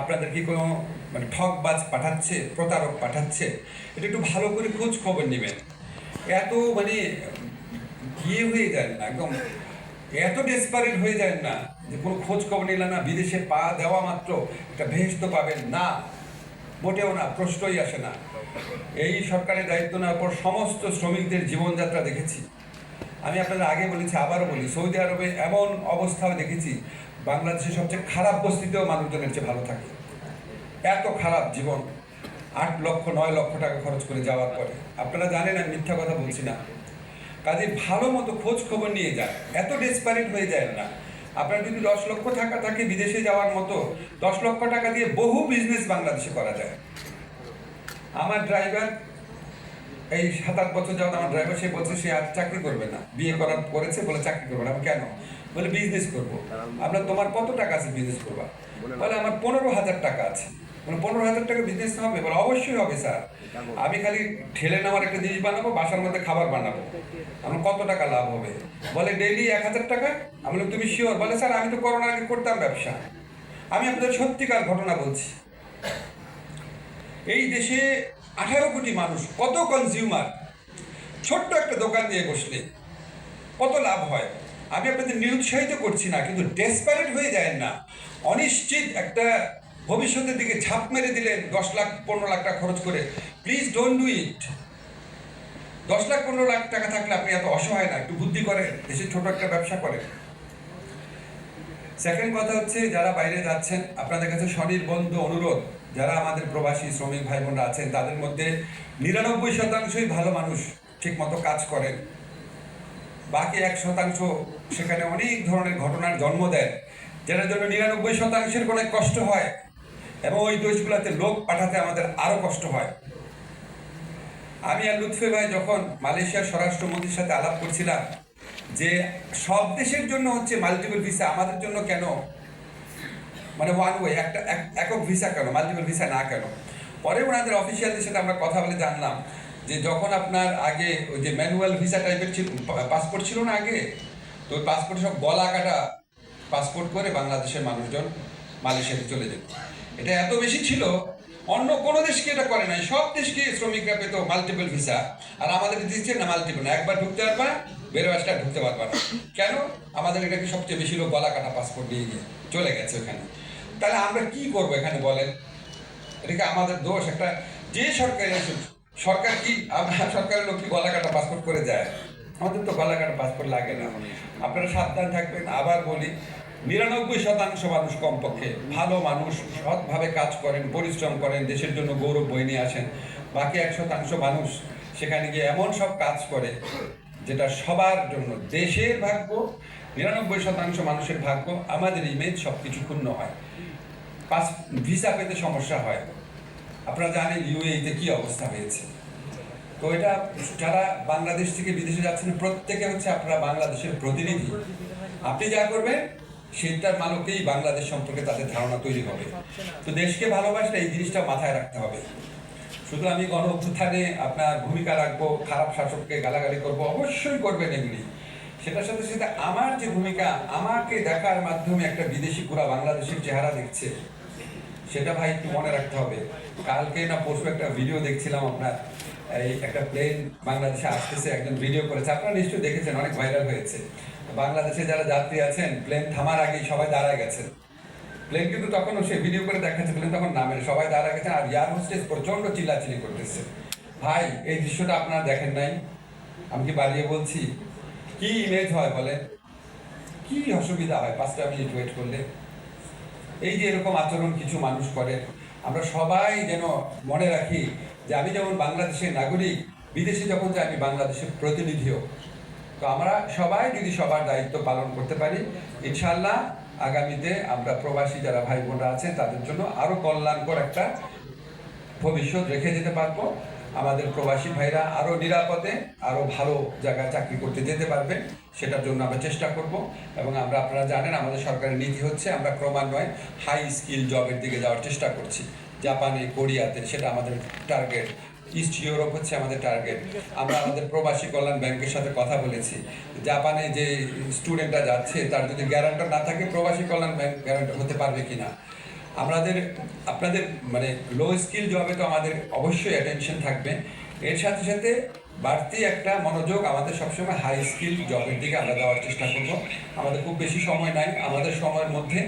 আপনাদের কি কোনো মানে ঠকবাজ পাঠাচ্ছে, প্রতারক পাঠাচ্ছে? এটা একটু ভালো করে খোঁজ খবর নেবেন। এত মানে গিয়ে হয়ে যায় না, একদম এত ডেসপারেট হয়ে যায় না যে কোনো খোঁজ খবর নিলে না বিদেশে পা দেওয়া মাত্র একটা ভেস্ত পাবেন না। মোটেও না, প্রশ্নই আসে না। এই সরকারের দায়িত্ব নেওয়ার পর সমস্ত শ্রমিকদের জীবনযাত্রা দেখেছি। আমি আপনাদের আগে বলেছি, আবারও বলি, সৌদি আরবে এমন অবস্থাও দেখেছি বাংলাদেশের সবচেয়ে খারাপ বস্তিতেও মানুষজনের চেয়ে ভালো থাকে। এত খারাপ জীবন, আট লক্ষ, নয় লক্ষ টাকা খরচ করে যাওয়ার পরে। আপনারা জানেন, আমি মিথ্যা কথা বলছি না। কাজে ভালো মতো খোঁজ খবর নিয়ে যান। এত ডেসপারেট হয়ে যায় না। আপনার যদি দশ লক্ষ টাকা থাকে বিদেশে যাওয়ার মতো, দশ লক্ষ টাকা দিয়ে বহু বিজনেস বাংলাদেশে করা যায়। আমার ড্রাইভার এই সাত আট বছর যাওয়া আমার ড্রাইভার সে বলছে, সে আর চাকরি করবে না। বিয়ে করার করেছে বলে চাকরি করবে না। কেন? বলে বিজনেস করব। আপনার তোমার কত টাকা আছে বিজনেস করবা? বলে আমার পনেরো হাজার টাকা আছে। মানে পনেরো হাজার টাকা বিজনেস হবে? বলে অবশ্যই হবে স্যার। আমি খালি ঠেলে নেওয়ার একটা জিনিস বানাবো বাসার মধ্যে খাবার বানাবো। আমার কত টাকা লাভ হবে? বলে ডেইলি এক হাজার টাকা? আমি বললাম, তুমি শিওর বলে স্যার আমি তো করোনার আগে করতাম ব্যবসা। আমি আপনাদের সত্যিকার ঘটনা বলছি। এই দেশে আঠারো কোটি মানুষ কত কনজিউমার ছোট্ট একটা দোকান দিয়ে বসলে কত লাভ হয়? আমি আপনাদের নিরুৎসাহিত করছি না, কিন্তু ডেসপারেট হয়ে যায় না। অনিশ্চিত একটা ভবিষ্যতের দিকে ছাপ মেরে দিলেন দশ লাখ, পনেরো লাখ টাকা খরচ করে। প্লিজ ডোন্ট ডু ইট দশ লাখ, পনেরো লাখ টাকা থাকলে আপনি এত অসহায় না, একটু বুদ্ধি করেন দেশে ছোট একটা ব্যবসা করেন। সেকেন্ড কথা হচ্ছে, যারা বাইরে যাচ্ছেন, আপনাদের কাছে স্বনির্বন্ধ অনুরোধ, যারা আমাদের প্রবাসী শ্রমিক ভাই বোনরা আছেন, তাদের মধ্যে নিরানব্বই শতাংশই ভালো মানুষ ঠিক মতো কাজ করেন। বাকি এক শতাংশ সেখানে অনেক ধরনের ঘটনার জন্ম দেয়, যেটার জন্য নিরানব্বই শতাংশের অনেক কষ্ট হয় এবং ওই দেশগুলোতে লোক পাঠাতে আমাদের আরও কষ্ট হয়। আমি আর লুৎফে ভাই যখন মালয়েশিয়ার স্বরাষ্ট্রমন্ত্রীর সাথে আলাপ করছিলাম যে সব দেশের জন্য হচ্ছে মাল্টিপল ভিসা আমাদের জন্য কেন? মানে ওয়ান ওয়ে একটা একক ভিসা কেন? মাল্টিপল ভিসা না কেন? পরে ওনাদের অফিসিয়ালদের সাথে আমরা কথা বলে জানলাম যে যখন আপনার আগে ওই যে ম্যানুয়াল ভিসা টাইপের ছিল পাসপোর্ট ছিল না আগে, তো ওই পাসপোর্টে সব গলা কাটা পাসপোর্ট করে বাংলাদেশের মানুষজন মালয়েশিয়াতে চলে যেত। এটা এত বেশি ছিল, অন্য কোনো দেশকে এটা করে নাই, সব দেশকে শ্রমিকরা পেত মাল্টিপল ভিসা আর আমাদের দিচ্ছে না মাল্টিপল না, একবার ঢুকতে পারবা বেরো আসটা ঢুকতে পারবা না। কেন? আমাদের এটাকে সবচেয়ে বেশি লোক গলা কাটা পাসপোর্ট দিয়ে গিয়ে চলে গেছে ওখানে। তাহলে আমরা কি করব এখানে বলেন? এটাকে আমাদের দোষ, একটা যে সরকারি আসুক সরকার কি সরকারের লোক কি গলা কাটা পাসপোর্ট করে যায়? আমাদের তো গলা কাটা পাসপোর্ট লাগে না। আপনারা সাবধান থাকবেন। আবার বলি, নিরানব্বই শতাংশ মানুষ কমপক্ষে ভালো মানুষ, সৎভাবে কাজ করেন, পরিশ্রম করেন, দেশের জন্য গৌরব বই নিয়ে আসেন। বাকি এক শতাংশ মানুষ সেখানে গিয়ে এমন সব কাজ করে, যেটা সবার জন্য দেশের ভাগ্য। নিরানব্বই শতাংশ মানুষের ভাগ্য, আমাদের ইমেজ সব কিছু ক্ষুণ্ণ হয়। পাস ভিসা পেতে সমস্যা হয়। আপনারা জানেন ইউএইতে কি অবস্থা হয়েছে। তো এটা যারা বাংলাদেশ থেকে বিদেশে যাচ্ছেন, প্রত্যেকে হচ্ছে আপনারা বাংলাদেশের প্রতিনিধি। আপনি যা করবেন, সেটার মানকেই বাংলাদেশ সম্পর্কে তাদের ধারণা তৈরি হবে। তো দেশকে ভালোবাসলে এই জিনিসটা মাথায় রাখতে হবে। শুধু আমি গণ অভ্যুত্থানে আপনার ভূমিকা রাখব, খারাপ শাসককে গালাগালি করব, অবশ্যই করবেন এগুলি সেটার সাথে সাথে আমার যে ভূমিকা, আমাকে দেখার মাধ্যমে একটা বিদেশি পুরা বাংলাদেশের চেহারা দেখছে। সেটা ভাই একটু মনে রাখতে হবে। কালকে না পরশু একটা ভিডিও দেখছিলাম আপনার, এই একটা প্লেন বাংলাদেশে আসতেছে, একজন ভিডিও করেছে। আপনারা নিশ্চয়ই দেখেছেন, অনেক ভাইরাল হয়েছে। বাংলাদেশে যারা যাত্রী আছেন প্লেন থামার আগেই সবাই দাঁড়ায় গেছেন প্লেন কিন্তু তখনও সে ভিডিও করে দেখাচ্ছে প্লেন তখন নামে সবাই দাঁড়ায় গেছেন আর ইয়ার হোস্টেস প্রচণ্ড চিল্লাচিল্লি করতেছে। ভাই, এই দৃশ্যটা আপনারা দেখেন নাই? আমি কি বাড়িয়ে বলছি? কি ইমেজ হয় বলে কি অসুবিধা হয়? পাঁচটা মিনিট ওয়েট করলে। এই যে এরকম আচরণ কিছু মানুষ করে, আমরা সবাই যেন মনে রাখি যে আমি যেমন বাংলাদেশের নাগরিক, বিদেশে যখন যাই আমি বাংলাদেশের প্রতিনিধিও। তো আমরা সবাই যদি সবার দায়িত্ব পালন করতে পারি ইনশাল্লাহ আগামীতে আমরা প্রবাসী যারা ভাই বোনরা আছে, তাদের জন্য আরও কল্যাণকর একটা ভবিষ্যৎ রেখে যেতে পারব। আমাদের প্রবাসী ভাইরা আরও নিরাপদে, আরও ভালো জায়গায় চাকরি করতে যেতে পারবে, সেটার জন্য আমরা চেষ্টা করব। এবং আমরা, আপনারা জানেন, আমাদের সরকারের নীতি হচ্ছে আমরা ক্রমান্বয়ে হাই স্কিল জবের দিকে যাওয়ার চেষ্টা করছি। জাপানে, কোরিয়াতে, সেটা আমাদের টার্গেট ইস্ট ইউরোপ হচ্ছে আমাদের টার্গেট আমরা আমাদের প্রবাসী কল্যাণ ব্যাংকের সাথে কথা বলেছি। জাপানে যে স্টুডেন্টরা যাচ্ছে, তার যদি গ্যারান্টার না থাকে, প্রবাসী কল্যাণ ব্যাংক গ্যারান্টার হতে পারবে কিনা? আমাদের আপনাদের মানে লো স্কিল জবে তো আমাদের অবশ্যই অ্যাটেনশন থাকবে। এর সাথে সাথে বাড়তি একটা মনোযোগ আমাদের সবসময় হাই স্কিল জবের দিকে আমরা দেওয়ার চেষ্টা করব। আমাদের খুব বেশি সময় নাই। আমাদের সময়ের মধ্যে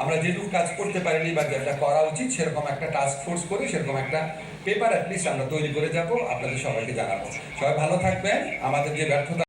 আমরা যেটুকু কাজ করতে পারিনি বা যেটা করা উচিত, সেরকম একটা টাস্ক ফোর্স করে, সেরকম একটা পেপার অ্যাটলিস্ট আমরা তৈরি করে যাব। আপনাদের সবাইকে জানাব। সবাই ভালো থাকবেন। আমাদের যে ব্যর্থতা